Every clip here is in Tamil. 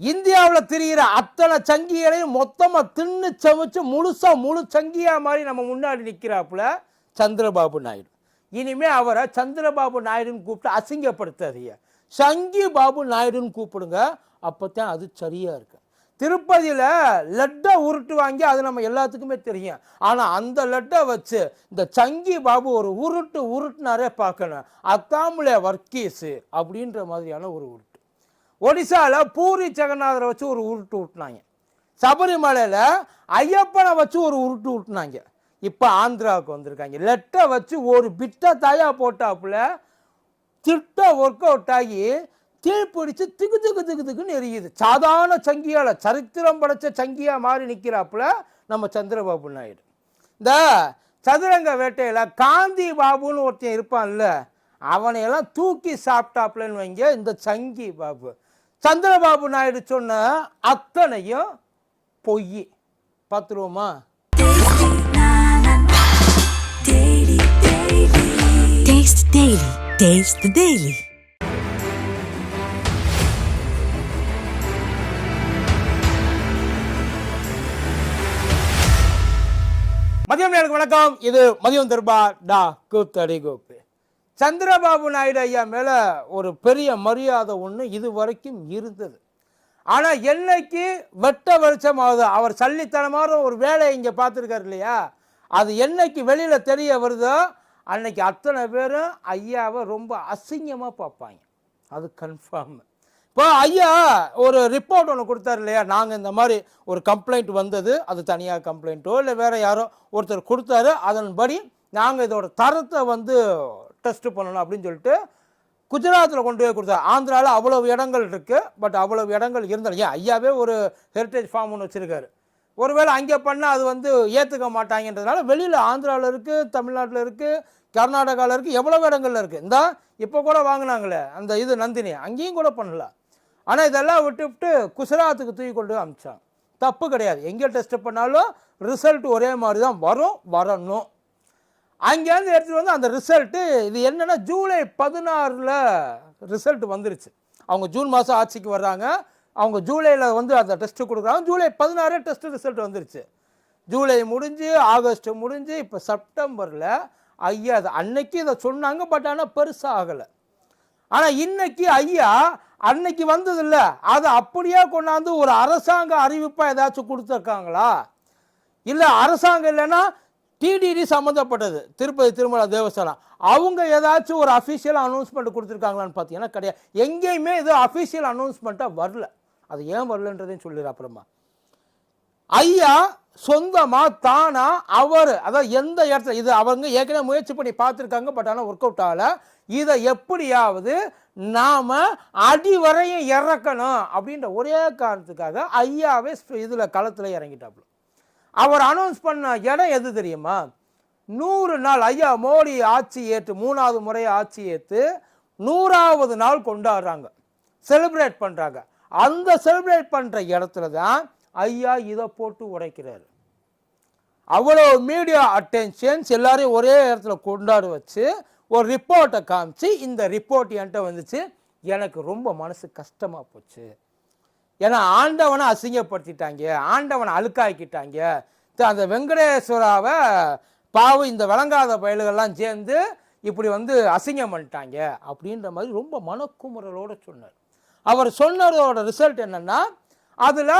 இந்தியாவில் திரிகிற அத்தனை சங்கிகளையும் மொத்தமாக தின்னு சமைச்சு முழுசா முழு சங்கியாக மாதிரி நம்ம முன்னாடி நிற்கிறாப்புல சந்திரபாபு நாயுடு. இனிமே அவரை சந்திரபாபு நாயுடுன்னு கூப்பிட்டு அசிங்கப்படுத்தாதீங்க. சங்கி பாபு நாயுடுன்னு கூப்பிடுங்க. அப்போத்தான் அது சரியாக இருக்கு. திருப்பதியில் லட்டை உருட்டு வாங்கி அது நம்ம எல்லாத்துக்குமே தெரியும். ஆனால் அந்த லட்டை வச்சு இந்த சங்கி பாபு ஒரு உருட்டு உருட்டுனாரே பார்க்கணும். அத்தாமுலே வர்க்கீஸு அப்படின்ற மாதிரியான ஒரு உருட்டு. ஒடிசாவில் பூரி ஜெகநாதரை வச்சு ஒரு உருட்டு விட்டுனாங்க சபரிமலையில் ஐயப்பனை வச்சு ஒரு உருட்டு விட்டுனாங்க இப்போ ஆந்திராவுக்கு வந்திருக்காங்க. லெட்டை வச்சு ஒரு பிட்டை தயா போட்டாப்புல திட்ட ஒர்க் அவுட் ஆகி தீப்பிடிச்சு திகு திகு திகு திகுன்னு எரியுது. சாதாரண சங்கியால் சரித்திரம் படைச்ச சங்கியாக மாறி நிற்கிறாப்புல நம்ம சந்திரபாபு நாயுடு. இந்த சதுரங்க வேட்டையில் காந்தி பாபுன்னு ஒருத்தன் இருப்பான்ல அவனையெல்லாம் தூக்கி சாப்பிட்டாப்புலன்னு வைங்க இந்த சங்கி பாபு. சந்திரபாபு நாயுடு சொன்ன அத்தனையும் பொய் பார்த்துருவோமா? மதியம் நேருக்கு வணக்கம். இது மதியம் தர்பா டா கூத்தடி கோப்பு சந்திரபாபு நாயுடு ஐயா மேலே ஒரு பெரிய மரியாதை ஒன்று இது வரைக்கும் இருந்தது. ஆனால் என்னைக்கு வெட்ட வெளிச்சமாகுது அவர் சல்லித்தனமான ஒரு வேலையை இங்கே பார்த்துருக்காரு இல்லையா? அது என்னைக்கு வெளியில் தெரிய வருதோ அன்னைக்கு அத்தனை பேரும் ஐயாவை ரொம்ப அசிங்கமாக பார்ப்பாங்க. அது கன்ஃபார்ம் இப்போ ஐயா ஒரு ரிப்போர்ட் ஒன்று கொடுத்தாரு இல்லையா? நாங்கள் இந்த மாதிரி ஒரு கம்ப்ளைண்ட் வந்தது அது தனியாக கம்ப்ளைண்ட்டோ இல்லை வேறு யாரோ ஒருத்தர் கொடுத்தாரு அதன்படி நாங்கள் இதோட தரத்தை வந்து டெஸ்ட் பண்ணணும் அப்படின்னு சொல்லிட்டு குஜராத்தில் கொண்டு போய் கொடுத்தாரு ஆந்திராவில் அவ்வளவு இடங்கள் இருக்குது பட் அவ்வளவு இடங்கள் இருந்தாலும் ஏன்? ஐயாவே ஒரு ஹெரிட்டேஜ் ஃபார்ம் ஒன்று வச்சுருக்காரு. ஒருவேளை அங்கே பண்ணால் அது வந்து ஏற்றுக்க மாட்டாங்கன்றதுனால வெளியில் ஆந்திராவில் இருக்குது தமிழ்நாட்டில் இருக்குது கர்நாடகாவில் இருக்குது எவ்வளோ இடங்கள்ல இருக்குது இந்த இப்போ கூட வாங்கினாங்களே அந்த இது நந்தினி அங்கேயும் கூட பண்ணல ஆனால் இதெல்லாம் விட்டு விட்டு தூக்கி கொண்டு போய் தப்பு கிடையாது. எங்கே டெஸ்ட் பண்ணாலும் ரிசல்ட் ஒரே மாதிரி தான் வரும் வரணும். அங்கேருந்து எடுத்துகிட்டு வந்து அந்த ரிசல்ட்டு இது என்னென்னா ஜூலை பதினாறில் ரிசல்ட் வந்துருச்சு. அவங்க ஜூன் மாதம் ஆட்சிக்கு வர்றாங்க. அவங்க ஜூலையில் வந்து அந்த டெஸ்ட்டு கொடுக்குறாங்க. ஜூலை பதினாறே டெஸ்ட்டு ரிசல்ட் வந்துருச்சு. ஜூலை முடிஞ்சு ஆகஸ்ட் முடிஞ்சு இப்போ செப்டம்பரில் ஐயா அது அன்னைக்கு இதை சொன்னாங்க பட் ஆனால் பெருசாக ஆகலை. ஆனால் இன்னைக்கு ஐயா அன்னைக்கு வந்ததில்ல அதை அப்படியே கொண்டாந்து ஒரு அரசாங்க அறிவிப்பாக ஏதாச்சும் கொடுத்துருக்காங்களா? இல்லை அரசாங்கம் இல்லைன்னா டிடிடி சம்மந்தப்பட்டது திருப்பதி திருமலா தேவஸ்தானம். அவங்க ஏதாச்சும் ஒரு அஃபிஷியல் அனௌன்ஸ்மெண்ட் கொடுத்துருக்காங்களான்னு பார்த்தீங்கன்னா கிடையாது. எங்கேயுமே இது அஃபிஷியல் அனௌன்ஸ்மெண்ட்டாக வரல. அது ஏன் வரலன்றதையும் சொல்லிடுற அப்புறமா ஐயா சொந்தமாக தானா அவர். அதாவது எந்த இடத்துல இது அவங்க ஏற்கனவே முயற்சி பண்ணி பார்த்துருக்காங்க பட் ஆனால் ஒர்க் அவுட் ஆகலை. இதை எப்படியாவது நாம் அடிவரையும் இறக்கணும் அப்படின்ற ஒரே காரணத்துக்காக ஐயாவே இதில் களத்தில் இறங்கிட்டாப்புல அவர் அனௌன்ஸ் பண்ண இடம் எது தெரியுமா? நூறு நாள் ஐயா மோடி ஆட்சி ஏற்று மூணாவது முறை ஆட்சி ஏற்று நூறாவது நாள் கொண்டாடுறாங்க. செலிப்ரேட் பண்ணுறாங்க அந்த செலிப்ரேட் பண்ணுற இடத்துல தான் ஐயா இதை போட்டு உடைக்கிறாரு. அவ்வளோ மீடியா அட்டென்ஷன்ஸ் எல்லாரையும் ஒரே இடத்துல கொண்டாட வச்சு ஒரு ரிப்போர்ட்டை காமிச்சு இந்த ரிப்போர்ட் என்கிட்ட வந்துச்சு. எனக்கு ரொம்ப மனசு கஷ்டமாக போச்சு. ஏன்னா ஆண்டவனை அசிங்கப்படுத்திட்டாங்க ஆண்டவனை அழுக்காக்கிட்டாங்க. த- அந்த வெங்கடேஸ்வராவை பாவம் இந்த விளங்காத பயல்கள்லாம் சேர்ந்து இப்படி வந்து அசிங்கம் பண்ணிட்டாங்க அப்படின்ற மாதிரி ரொம்ப மனக்குமுறலோடு சொன்னார். அவர் சொன்னதோட ரிசல்ட் என்னன்னா அதில்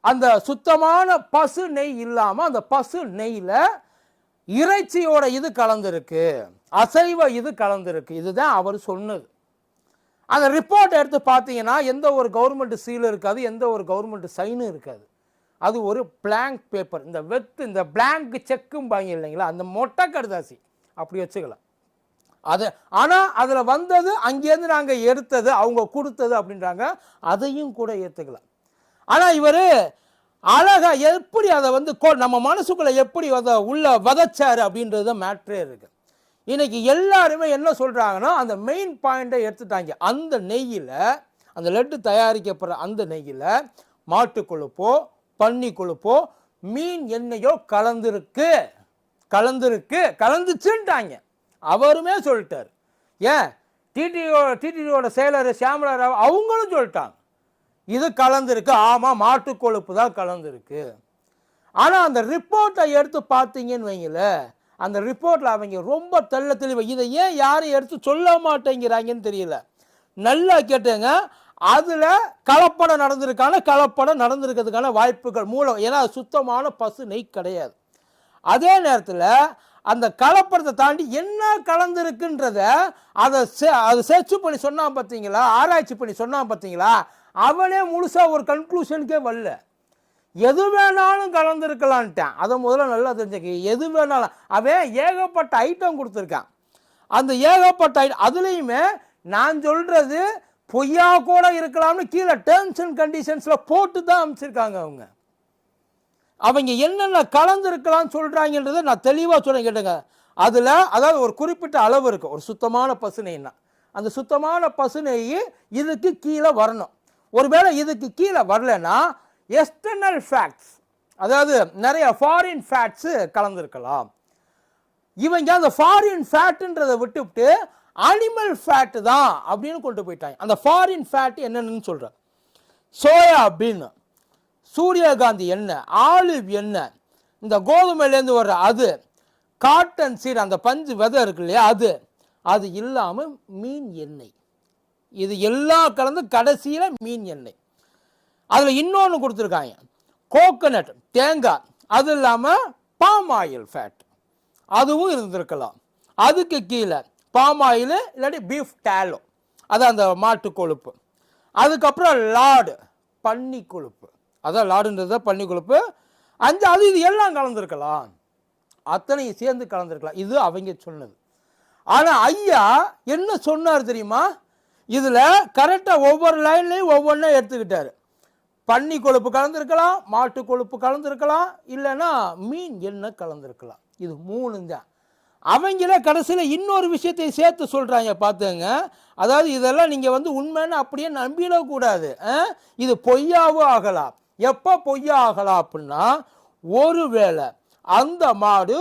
அந்த சுத்தமான பசு நெய் இல்லாமல் அந்த பசு நெய்யில் இறைச்சியோட இது கலந்துருக்கு அசைவ இது கலந்துருக்கு. இதுதான் அவர் சொன்னது. அந்த ரிப்போர்ட் எடுத்து பார்த்தீங்கன்னா எந்த ஒரு கவர்மெண்ட் சீலும் இருக்காது எந்த ஒரு கவர்மெண்ட் சைனும் இருக்காது. அது ஒரு பிளாங்க் பேப்பர் இந்த வெத்து இந்த பிளாங்க் செக்கும் பாங்க இல்லைங்களா? அந்த மொட்டை கடுதாசி. அப்படி வச்சுக்கலாம். அது ஆனால் அதில் வந்தது அங்கேருந்து நாங்கள் எடுத்தது அவங்க கொடுத்தது அப்படின்றாங்க. அதையும் கூட ஏற்றுக்கலாம் ஆனால் இவர் அழகாக எப்படி அதை வந்து நம்ம மனசுக்குள்ளே எப்படி அதை உள்ள வதச்சார் அப்படின்றது தான் மேட்ரே இருக்குது இன்றைக்கி எல்லாருமே என்ன சொல்கிறாங்கன்னா அந்த மெயின் பாயிண்ட்டை எடுத்துட்டாங்க. அந்த நெய்யில் அந்த லட்டு தயாரிக்கப்படுற அந்த நெய்யில் மாட்டு கொழுப்போ பன்னி கொழுப்போ மீன் எண்ணெயோ கலந்துருக்கு. கலந்துருக்கு கலந்துச்சுன்ட்டாங்க. அவருமே சொல்லிட்டார். ஏன்? டிடிஓ டிடிஓட செயலர் சியாமலா ராவ் அவங்களும் சொல்லிட்டாங்க. இது கலந்துருக்கு. ஆமாம் மாட்டு கொழுப்பு தான் கலந்துருக்கு. ஆனால் அந்த ரிப்போர்ட்டை எடுத்து பார்த்தீங்கன்னு வைங்களேன் அந்த ரிப்போர்ட்டில் அவங்க ரொம்ப தெள்ள தெளிவாக இதை ஏன் யாரும் எடுத்து சொல்ல மாட்டேங்கிறாங்கன்னு தெரியல. நல்லா கேட்டுங்க. அதில் கலப்படம் நடந்திருக்கான கலப்படம் நடந்திருக்கிறதுக்கான வாய்ப்புகள் மூலம் ஏன்னா அது சுத்தமான பசு நெய் கிடையாது. அதே நேரத்தில் அந்த கலப்படத்தை தாண்டி என்ன கலந்துருக்குன்றத அதை சே அதை சர்ச் பண்ணி சொன்னான் பார்த்தீங்களா ஆராய்ச்சி பண்ணி சொன்னான் பார்த்தீங்களா அவனே முழுசாக ஒரு கன்க்ளூஷனுக்கே வரல. எது வேணாலும் கலந்துருக்கலான்ட்டேன். அதை முதல்ல நல்லா தெரிஞ்சுக்க. எது வேணாலும். அவன் ஏகப்பட்ட ஐட்டம் கொடுத்துருக்கான். அந்த ஏகப்பட்ட ஐட்டம் அதுலேயுமே நான் சொல்கிறது பொய்யா கூட இருக்கலாம்னு கீழே டேர்ம்ஸ் அண்ட் கண்டிஷன்ஸில் போட்டு தான் அமைச்சிருக்காங்க அவங்க. அவங்க என்னென்ன கலந்துருக்கலாம்னு சொல்கிறாங்கன்றதை நான் தெளிவாக சொல்கிறேன் கேட்டுங்க. அதில் அதாவது ஒரு குறிப்பிட்ட அளவு இருக்குது ஒரு சுத்தமான பசுனைன்னா அந்த சுத்தமான பசுநெய் இதுக்கு கீழே வரணும். ஒருவேளை இதுக்கு கீழே வரலன்னா எக்ஸ்டர்னல் ஃபேக்ட்ஸ் அதாவது நிறைய ஃபாரின் ஃபேட்ஸு கலந்துருக்கலாம். இவங்க அந்த ஃபாரின் ஃபேட்டுன்றதை விட்டுவிட்டு அனிமல் ஃபேட்டு தான் அப்படின்னு கொண்டு போயிட்டாங்க. அந்த ஃபாரின் ஃபேட் என்னென்னு சொல்கிறேன் சோயா பீன் சூரியகாந்தி எண்ணெய் ஆலிவ் எண்ணெய் இந்த கோதுமையிலேருந்து வர்ற அது காட்டன் சீட் அந்த பஞ்சு விதை இருக்கு இல்லையா அது. அது இல்லாமல் மீன் எண்ணெய். இது எல்லாம் கலந்து கடைசியில் மீன் எண்ணெய். அதில் இன்னொன்று கொடுத்துருக்காங்க. கோகனட் தேங்காய் அது இல்லாமல் பாம் ஆயில் ஃபேட் அதுவும் இருந்திருக்கலாம். அதுக்கு கீழே பாம் ஆயில் இல்லாட்டி பீஃப் டேலோ அது அந்த மாட்டு கொழுப்பு. அதுக்கப்புறம் லாடு பன்னி கொழுப்பு. அதான் லாடுன்றது தான் பன்னி கொழுப்பு. அஞ்சு அது இது எல்லாம் கலந்துருக்கலாம். அத்தனையும் சேர்ந்து கலந்துருக்கலாம். இது அவங்க சொன்னது. ஆனால் ஐயா என்ன சொன்னார் தெரியுமா? இதில் கரெக்டாக ஒவ்வொரு லைன்லையும் ஒவ்வொன்றும் எடுத்துக்கிட்டார். பன்னி கொழுப்பு கலந்துருக்கலாம் மாட்டு கொழுப்பு கலந்துருக்கலாம் இல்லைன்னா மீன் எண்ணெய் கலந்துருக்கலாம். இது மூணு தான். அவங்களே கடைசியில் இன்னொரு விஷயத்தை சேர்த்து சொல்கிறாங்க பார்த்துங்க. அதாவது இதெல்லாம் நீங்கள் வந்து உண்மைன்னு அப்படியே நம்பிடக்கூடாது இது பொய்யாவும் ஆகலாம். எப்போ பொய்யா ஆகலாம் அப்படின்னா ஒருவேளை அந்த மாடு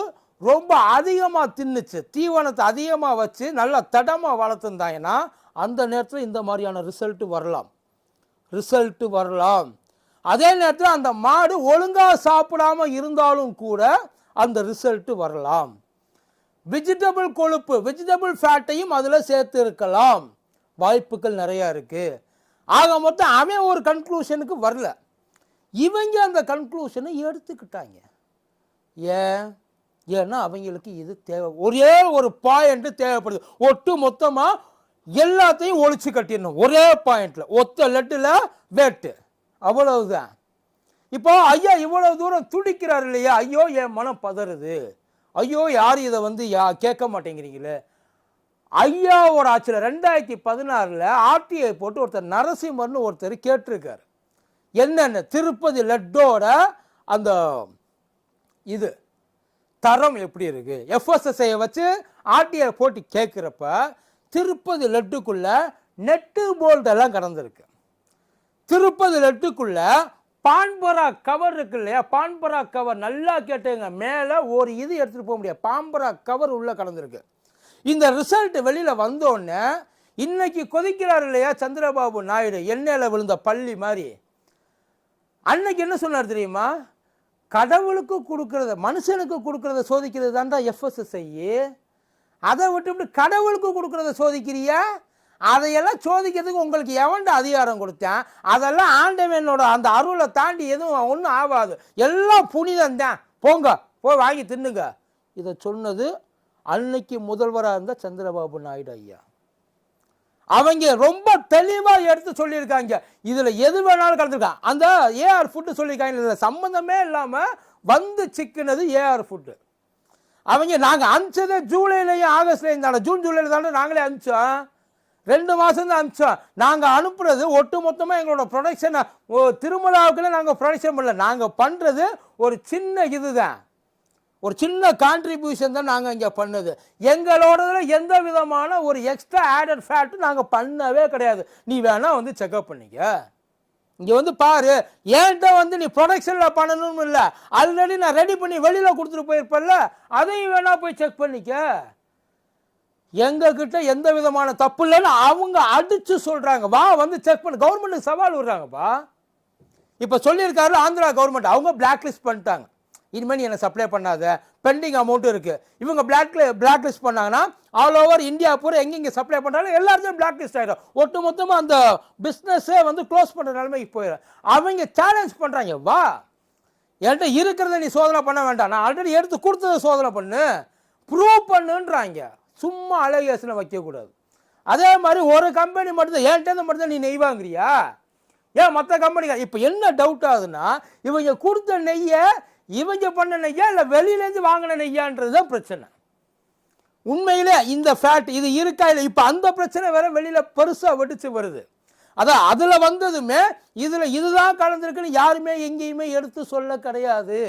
ரொம்ப அதிகமாக தின்னுச்சு தீவனத்தை அதிகமாக வச்சு நல்லா தடமாக வளர்த்துருந்தாங்கன்னா அந்த நேரத்தில் இந்த மாதிரியான ரிசல்ட்டு வரலாம். ரிசல்ட்டு வரலாம். அதே நேரத்தில் அந்த மாடு ஒழுங்காக சாப்பிடாம இருந்தாலும் கூட அந்த ரிசல்ட்டு வரலாம். வெஜிடபிள் கொழுப்பு வெஜிடபிள் ஃபேட்டையும் அதில் சேர்த்து இருக்கலாம். வாய்ப்புகள் நிறையா இருக்குது ஆக மொத்தம் அவன் ஒரு கன்க்ளூஷனுக்கு வரல. இவங்க அந்த கன்க்ளூஷனை எடுத்துக்கிட்டாங்க. ஏன்? ஏன்னா அவங்களுக்கு இது தேவை. ஒரே ஒரு பாயிண்ட் தேவைப்படுது. ஒட்டு மொத்தமாக எல்லாத்தையும் ஒழிச்சு கட்டிடணும். ஒரே பாயிண்ட்ல ஒத்த லெட்டில் வேட்டு. அவ்வளவுதான். இப்போ ஐயா இவ்வளவு தூரம் துடிக்கிறார் இல்லையா? ஐயோ என் மனம் பதறுது. ஐயோ யார் இதை வந்து யா கேட்க மாட்டேங்கிறீங்களே? ஐயாவோட ஆட்சியில் ரெண்டாயிரத்தி பதினாறில் ஆர்டிஐ போட்டு ஒருத்தர் நரசிம்மர்னு ஒருத்தர் கேட்டிருக்கார். என்னென்ன? திருப்பதி லட்டோட அந்த இது. தரம் எப்படி இருக்குது எஃப்எஸ்எஸ்ஐயை வச்சு ஆர்டிஐ போட்டு கேட்குறப்ப திருப்பதி லட்டுக்குள்ள நெட்டு போல்டெல்லாம் கடந்திருக்கு. திருப்பதி லெட்டுக்குள்ளே பான்பரா கவர் இருக்கு இல்லையா? பான்பரா கவர் நல்லா கேட்டுங்க. மேலே ஒரு இது எடுத்துகிட்டு போக முடியாது. பாம்பரா கவர் உள்ளே கடந்திருக்கு. இந்த ரிசல்ட் வெளியில் வந்தோடனே இன்னைக்கு கொதிக்கிறார் இல்லையா சந்திரபாபு நாயுடு? எண்ணெயில் விழுந்த பள்ளி மாதிரி. அன்னைக்கு என்ன சொன்னார் தெரியுமா? கடவுளுக்கு கொடுக்கறத மனுஷனுக்கு கொடுக்கறத சோதிக்கிறது தான்டா எஃப்எஸ்எஸ்ஐ அதை விட்டுவிட்டு கடவுளுக்கு கொடுக்குறத சோதிக்கிறியா? அதையெல்லாம் சோதிக்கிறதுக்கு உங்களுக்கு எவன்ட அதிகாரம் கொடுத்தேன்? அதெல்லாம் ஆண்டவனோட அந்த அருளை தாண்டி எதுவும் ஒன்றும் ஆகாது. எல்லாம் புனிதம் தான் போங்க போய் வாங்கி தின்னுங்க. இதை சொன்னது அன்னைக்கு முதல்வராக இருந்த சந்திரபாபு நாயுடு ஐயா. அவங்க ரொம்ப தெளிவாக எடுத்து சொல்லியிருக்காங்க. இதில் எது வேணாலும் கலந்துருக்காங்க அந்த ஏஆர் ஃபுட்டு சொல்லியிருக்காங்க. இதில் சம்மந்தமே இல்லாமல் வந்து சிக்கினது ஏஆர் ஃபுட்டு அவங்க நாங்கள் அனுப்பிச்சதே ஜூலைலையும் ஆகஸ்ட்லையும் தானே ஜூன் ஜூலையில் தானே நாங்களே அனுப்பிச்சோம். ரெண்டு மாதம் தான் அனுப்பிச்சோம். நாங்கள் அனுப்புறது ஒட்டு மொத்தமாக எங்களோட ப்ரொடக்ஷனை திருமலாவுக்குள்ள நாங்கள் ப்ரொடக்ஷன் பண்ணல. நாங்கள் பண்ணுறது ஒரு சின்ன இதுதான். ஒரு சின்ன கான்ட்ரிபியூஷன் தான் நாங்கள் இங்கே பண்ணது. எங்களோடதில் எந்த விதமான ஒரு எக்ஸ்ட்ரா ஆடட் ஃபேட்டு நாங்கள் பண்ணவே கிடையாது. நீ வேணால் வந்து செக்அப் பண்ணிக்க. இங்கே வந்து பாரு ஏன்ட்ட வந்து நீ ப்ரொடக்ஷனில் பண்ணணும்னு இல்லை? ஆல்ரெடி நான் ரெடி பண்ணி வெளியில் கொடுத்துட்டு போயிருப்பேன்ல? அதையும் வேணா போய் செக் பண்ணிக்க. எங்ககிட்ட எந்த விதமான தப்பு இல்லைன்னு அவங்க அடித்து சொல்கிறாங்க வா வந்து செக் பண்ணு. கவர்மெண்ட்டுக்கு சவால் விடுறாங்கப்பா. இப்போ சொல்லியிருக்காரு ஆந்திரா கவர்மெண்ட் அவங்க பிளாக் லிஸ்ட் பண்ணிட்டாங்க. இனிமேல் நீ என்னை சப்ளை பண்ணாத. பெண்டிங் அமௌண்ட்டும் இருக்குது இவங்க பிளாக் பிளாக் லிஸ்ட் பண்ணாங்கன்னா ஆல் ஓவர் இந்தியா பூரா எங்கெங்கே சப்ளை பண்ணுறாலும் எல்லாருமே பிளாக் லிஸ்ட் ஆகிடும் ஒட்டு மொத்தமாக அந்த பிஸ்னஸே வந்து க்ளோஸ் பண்ணுற நிலைமைக்கு போயிடும் அவங்க சேலஞ்ச் பண்ணுறாங்க வா. என்கிட்ட இருக்கிறத நீ சோதனை பண்ண வேண்டாம். நான் ஆல்ரெடி எடுத்து கொடுத்ததை சோதனை பண்ணு. ப்ரூவ் பண்ணுன்றாங்க. சும்மா அழகேசனை வைக்கக்கூடாது அதே மாதிரி ஒரு கம்பெனி மட்டும்தான் என்கிட்ட மட்டும்தான் நீ நெய் வாங்குறியா? ஏன் மற்ற கம்பெனிங்க இப்போ என்ன டவுட் ஆகுதுன்னா இவங்க கொடுத்த நெய்யை இவங்க பண்ண நெய்யா இல்லை வெளியிலேருந்து வாங்கின நெய்யான்றது தான் பிரச்சனை. உண்மையிலே இந்த ஃபேட் இது இருக்கா இல்லை இப்போ அந்த பிரச்சனை வேற வெளியில் பெருசாக வெடிச்சு வருது. அதான் அதில் வந்ததுமே இதில் இதுதான் கலந்துருக்குன்னு யாருமே எங்கேயுமே எடுத்து சொல்ல கிடையாது.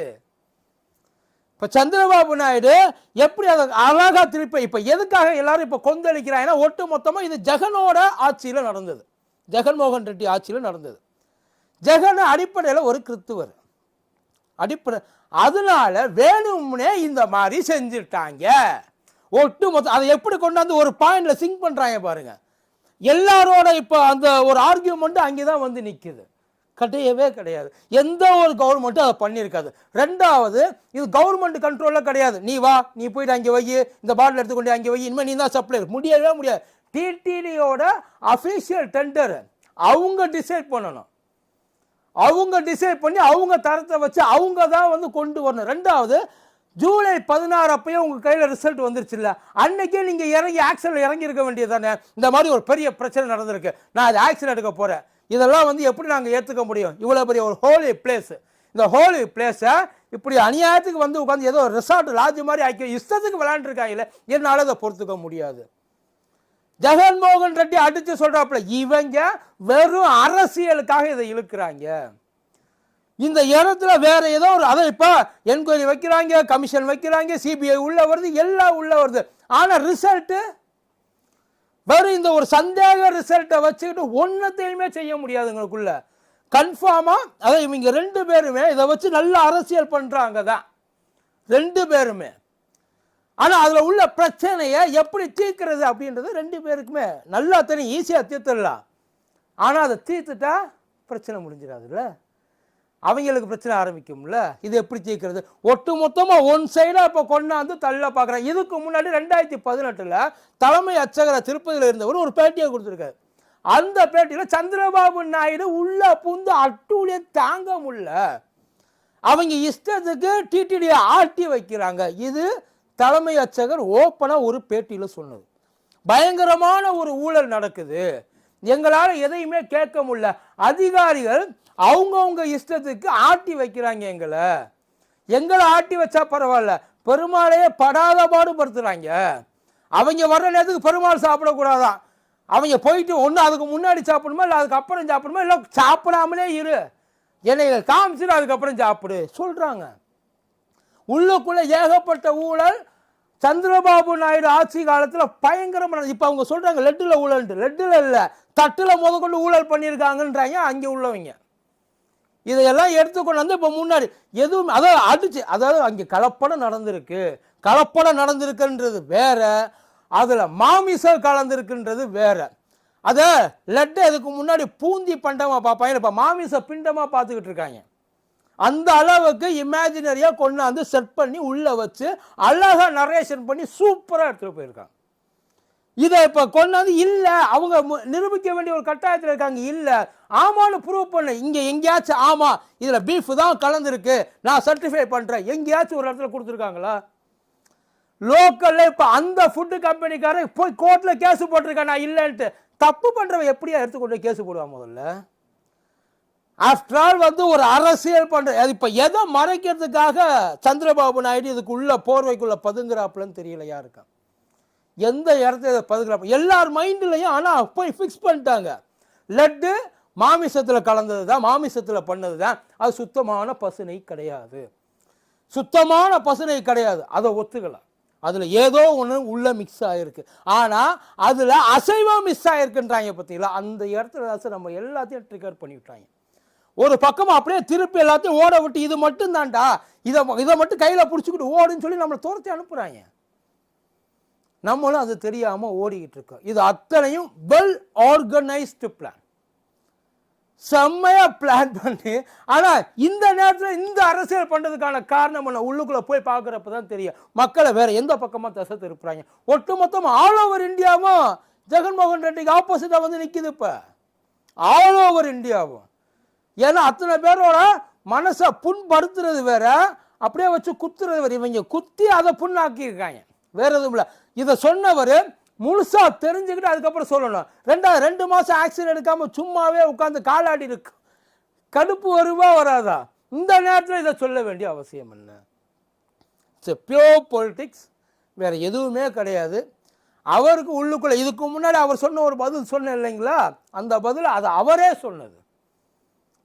இப்போ சந்திரபாபு நாயுடு எப்படி அதை அழகாக திருப்பி இப்போ எதுக்காக எல்லாரும் இப்போ கொந்தளிக்கிறாங்கன்னா ஒட்டு மொத்தமாக இது ஜெகனோட ஆட்சியில் நடந்தது. ஜெகன்மோகன் ரெட்டி ஆட்சியில் நடந்தது. ஜெகன் அடிப்படையில் ஒரு கிறித்துவர். அடிப்படை அதனால வேணும்னே இந்த மாதிரி செஞ்சுட்டாங்க ஒட்டு மொத்தம் அதை எப்படி கொண்டாந்து ஒரு பாயிண்ட்ல சிங்க் பண்றாங்க பாருங்க. எல்லாரோட இப்போ அந்த ஒரு ஆர்கியூமெண்ட் அங்கே தான் வந்து நிற்குது கிடையவே கிடையாது. எந்த ஒரு கவர்மெண்ட்டும் அதை பண்ணியிருக்காது. ரெண்டாவது இது கவர்மெண்ட் கண்ட்ரோலில் கிடையாது. நீ வா நீ போயிட்டு அங்கே வை இந்த பாட்டில் எடுத்துக்கொண்டு அங்கே வை இனிமேல் நீ தான் சப்ளை முடியவே முடியாது. டிடிடியோட அஃபீஷியல் டெண்டர் அவங்க டிசைட் பண்ணணும். அவங்க டிசைட் பண்ணி அவங்க தரத்தை வச்சு அவங்க தான் வந்து கொண்டு வரணும். ரெண்டாவது ஜூலை பதினாறு அப்பயே உங்கள் கையில் ரிசல்ட் வந்துருச்சுல்ல. அன்னைக்கே நீங்கள் இறங்கி ஆக்ஷனில் இறங்கி இருக்க வேண்டியது தானே இந்த மாதிரி ஒரு பெரிய பிரச்சனை நடந்திருக்கு. நான் அது ஆக்ஷன் எடுக்க போகிறேன் இதெல்லாம் வந்து எப்படி நாங்கள் ஏற்றுக்க முடியும்? இவ்வளோ பெரிய ஒரு ஹோலி பிளேஸ் இந்த ஹோலி பிளேஸை இப்படி அநியாயத்துக்கு வந்து உட்காந்து ஏதோ ரிசார்ட் லாட்ஜ் மாதிரி ஆக்கி இஷ்டத்துக்கு விளையாண்டுருக்காங்களே என்னால் அதை பொறுத்துக்க முடியாது. ஜெகன்மோகன் ரெட்டி அடித்து சொல்கிறாப்புல இவங்க வெறும் அரசியலுக்காக இதை இழுக்கிறாங்க. இந்த இடத்துல வேற ஏதோ ஒரு அதை இப்போ என்கொயரி வைக்கிறாங்க கமிஷன் வைக்கிறாங்க சிபிஐ உள்ள வருது எல்லாம் உள்ள வருது. ஆனால் ரிசல்ட்டு வெறும் இந்த ஒரு சந்தேக ரிசல்ட்டை வச்சுக்கிட்டு ஒன்றத்தையுமே செய்ய முடியாதுங்களுக்குள்ள கன்ஃபார்மாக அதை இவங்க ரெண்டு பேருமே இதை வச்சு நல்ல அரசியல் பண்ணுறாங்க தான். ரெண்டு பேருமே. ஆனால் அதில் உள்ள பிரச்சனையை எப்படி தீர்க்கிறது அப்படின்றது ரெண்டு பேருக்குமே நல்லா தெரியும் ஈஸியாக தீர்த்துடலாம். ஆனால் அதை தீர்த்துட்டா பிரச்சனை முடிஞ்சிடாதுல்ல. அவங்களுக்கு பிரச்சனை ஆரம்பிக்கும்ல? இது எப்படி தீர்க்கிறது ஒட்டு மொத்தமாக ஒன் சைடாக இப்போ கொண்டாந்து தள்ள பார்க்குறேன் இதுக்கு முன்னாடி ரெண்டாயிரத்தி பதினெட்டில் தலைமை அச்சகர திருப்பதியில் இருந்தவர் ஒரு பேட்டியை கொடுத்துருக்காரு. அந்த பேட்டியில் சந்திரபாபு நாயுடு உள்ள புந்து அட்டூழிய தாங்க முடியல. அவங்க இஷ்டத்துக்கு டிடிடியை ஆட்டி வைக்கிறாங்க. இது தலைமை அச்சகர் ஓப்பனாக ஒரு பேட்டியில் சொன்னது. பயங்கரமான ஒரு ஊழல் நடக்குது. எங்களால் எதையுமே கேட்க முடியல. அதிகாரிகள் அவங்கவுங்க இஷ்டத்துக்கு ஆட்டி வைக்கிறாங்க எங்களை. எங்களை ஆட்டி வச்சா பரவாயில்ல. பெருமாளையே படாத பாடுபடுத்துகிறாங்க அவங்க வர்ற நேரத்துக்கு பெருமாள் சாப்பிடக்கூடாதான் அவங்க போயிட்டு ஒன்று அதுக்கு முன்னாடி சாப்பிடணுமா? இல்லை அதுக்கு அப்புறம் சாப்பிடணுமா? இல்லை சாப்பிடாமலே இரு. என்னை காமிச்சிட்டு அதுக்கப்புறம் சாப்பிடு. சொல்கிறாங்க உள்ளுக்குள்ளே ஏகப்பட்ட ஊழல். சந்திரபாபு நாயுடு ஆட்சி காலத்தில் பயங்கரமான இப்போ அவங்க சொல்கிறாங்க லெட்டில் ஊழல்ட்டு லெட்டில் இல்லை. தட்டில் முதற்கொண்டு ஊழல் பண்ணியிருக்காங்கன்றாங்க அங்கே உள்ளவங்க. இதையெல்லாம் எடுத்துக்கொண்டு வந்து இப்போ முன்னாடி எதுவும் அதாவது அடிச்சு அதாவது அங்கே கலப்படம் நடந்திருக்கு. கலப்படம் நடந்திருக்குன்றது வேற அதில் மாமிசம் கலந்துருக்குன்றது வேற. அதை லெட்டை இதுக்கு முன்னாடி பூந்தி பண்டமாக பார்ப்பாங்க இப்போ மாமிச பிண்டமாக பார்த்துக்கிட்டு இருக்காங்க. அந்த அளவுக்கு இமேஜினரியாக கொண்டாந்து செட் பண்ணி உள்ளே வச்சு அழகாக நரேஷன் பண்ணி சூப்பராக எடுத்துகிட்டு போயிருக்காங்க. இதை இப்போ கொண்டாந்து இல்லை அவங்க மு- நிரூபிக்க வேண்டிய ஒரு கட்டாயத்தில் இருக்காங்க இல்லை. ஆமான்னு ப்ரூவ் பண்ணு. இங்கே எங்கேயாச்சும் ஆமாம் இதில் பீஃப் தான் கலந்துருக்கு. நான் சர்டிஃபை பண்ணுறேன் எங்கேயாச்சும் ஒரு இடத்துல கொடுத்துருக்காங்களா? லோக்கலில் இப்போ அந்த ஃபுட்டு கம்பெனிக்காரன் போய் கோர்ட்டில் கேஸ் போட்டிருக்கேன் நான் இல்லைன்ட்டு. தப்பு பண்ணுறவன் எப்படியா எடுத்துக்கொண்டு கேஸ் போடுவான் முதல்ல? ஆஃப்டர் ஆல் வந்து ஒரு அரசியல் பண்ணுற அது இப்போ எதை மறைக்கிறதுக்காக சந்திரபாபு நாயுடு இதுக்குள்ளே போர்வைக்குள்ளே பதுங்குறாப்புலன்னு தெரியல யாருக்கான் எந்த இடத்துல இதை எல்லார் மைண்ட்லையும் ஆனால் போய் ஃபிக்ஸ் பண்ணிட்டாங்க. லட்டு மாமிசத்தில் கலந்தது தான் மாமிசத்தில் பண்ணது தான் அது சுத்தமான பசுனை கிடையாது. சுத்தமான பசுனை கிடையாது. அதை ஒத்துக்கலாம் அதில் ஏதோ ஒன்று உள்ளே மிக்ஸ் ஆகிருக்கு ஆனால் அதில் அசைவம் மிஸ் ஆகிருக்குன்றாங்க பார்த்தீங்களா அந்த இடத்துல தான் நம்ம எல்லாத்தையும் ட்ரிகர் பண்ணி விட்டாங்க. ஒரு பக்கம் அப்படியே திருப்பி எல்லாத்தையும் ஓட விட்டு இது மட்டும் தான்டா இதை இதை மட்டும் கையில் பிடிச்சிக்கிட்டு ஓடுன்னு சொல்லி நம்மளை துரத்தி அனுப்புகிறாங்க நம்மளும் அது தெரியாமல் ஓடிக்கிட்டு இருக்கோம். இது அத்தனையும் வெல் ஆர்கனைஸ்டு பிளான் செம்மையாக பிளான் பண்ணி ஆனால் இந்த நேரத்தில் இந்த அரசியல் பண்ணுறதுக்கான காரணம் என்ன? உள்ளுக்குள்ளே போய் பார்க்குறப்ப தான் தெரியும். மக்களை வேறு எந்த பக்கமாக தசை திருப்புறாங்க? ஒட்டுமொத்தம் ஆல் ஓவர் இந்தியாவும் ஜெகன்மோகன் ரெட்டிக்கு ஆப்போசிட்டாக வந்து நிற்கிது இப்போ. ஆல் ஓவர் இந்தியாவும். ஏன்னா அத்தனை பேரோட மனசை புண்படுத்துறது வேற அப்படியே வச்சு குத்துறது வேறு. இவங்க குத்தி அதை புண்ணாக்கியிருக்காங்க. வேற எதுவும் இல்லை. இதை சொன்னவர் முழுசாக தெரிஞ்சுக்கிட்டு அதுக்கப்புறம் சொல்லணும். ரெண்டாவது ரெண்டு மாதம் ஆக்சிடென்ட் எடுக்காமல் சும்மாவே உட்காந்து காலாடி இருக்கு. கடுப்பு வருவா வராதா? இந்த நேரத்தில் இதை சொல்ல வேண்டிய அவசியம் என்ன? இட்ஸ் பியோர் பொலிட்டிக்ஸ் வேறு எதுவுமே கிடையாது. அவருக்கு உள்ளுக்குள்ள இதுக்கு முன்னாடி அவர் சொன்ன ஒரு பதில் சொன்னேன் இல்லைங்களா? அந்த பதில் அது அவரே சொன்னது.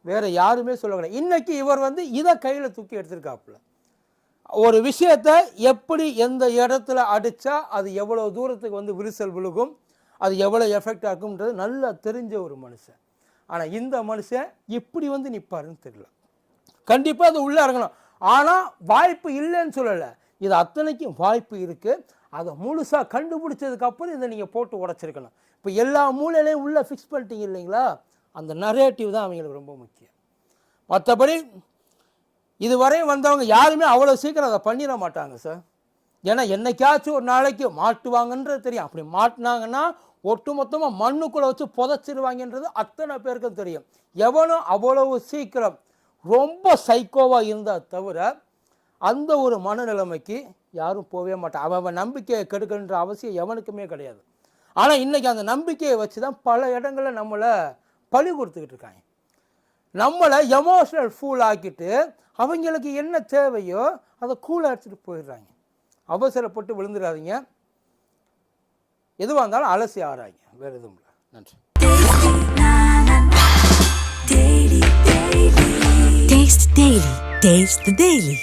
வேறு யாருமே சொல்ல கிடையாது இவர் வந்து இதை கையில் தூக்கி எடுத்திருக்காப்புல. ஒரு விஷயத்தை எப்படி எந்த இடத்துல அடித்தா அது எவ்வளோ தூரத்துக்கு வந்து விரிசல் விழுகும் அது எவ்வளோ எஃபெக்ட் ஆகும்ன்றது நல்லா தெரிஞ்ச ஒரு மனுஷன். ஆனால் இந்த மனுஷன் இப்படி வந்து நிற்பாருன்னு தெரியல. கண்டிப்பாக அது உள்ளே இறங்கணும். ஆனால் வாய்ப்பு இல்லைன்னு சொல்லலை. இது அத்தனைக்கும் வாய்ப்பு இருக்குது அதை முழுசாக கண்டுபிடிச்சதுக்கப்புறம் இதை நீங்கள் போட்டு உடச்சிருக்கணும். இப்போ எல்லா மூலையிலையும் உள்ளே ஃபிக்ஸ் பண்ணிட்டீங்க இல்லைங்களா? அந்த நரேட்டிவ் தான் அவங்களுக்கு ரொம்ப முக்கியம். மற்றபடி இதுவரையும் வந்தவங்க யாருமே அவ்வளோ சீக்கிரம் அதை பண்ணிட மாட்டாங்க சார் ஏன்னா என்னைக்காச்சும் ஒரு நாளைக்கு மாட்டுவாங்கன்றது தெரியும். அப்படி மாட்டினாங்கன்னா ஒட்டுமொத்தமாக மண்ணுக்குள்ளே வச்சு புதைச்சிருவாங்கன்றது அத்தனை பேருக்கும் தெரியும். எவனும் அவ்வளவு சீக்கிரம் ரொம்ப சைக்கோவாக இருந்தால் தவிர அந்த ஒரு மனநிலைமைக்கு யாரும் போகவே மாட்டான் அவன் அவன் நம்பிக்கையை கெடுக்கணுன்ற அவசியம் எவனுக்குமே கிடையாது. ஆனால் இன்றைக்கி அந்த நம்பிக்கையை வச்சு தான் பல இடங்களில் நம்மளை பழி கொடுத்துக்கிட்டு இருக்காங்க. நம்மளை எமோஷனல் ஃபூல் ஆக்கிட்டு அவங்களுக்கு என்ன தேவையோ அதை கூலாக எடுத்துகிட்டு போயிடுறாங்க அவசரப்பட்டு விழுந்துடாதீங்க எதுவாக இருந்தாலும் அலசி ஆறாங்க வேறு எதுவும் இல்லை நன்றி Taste the Daily. Taste the Daily.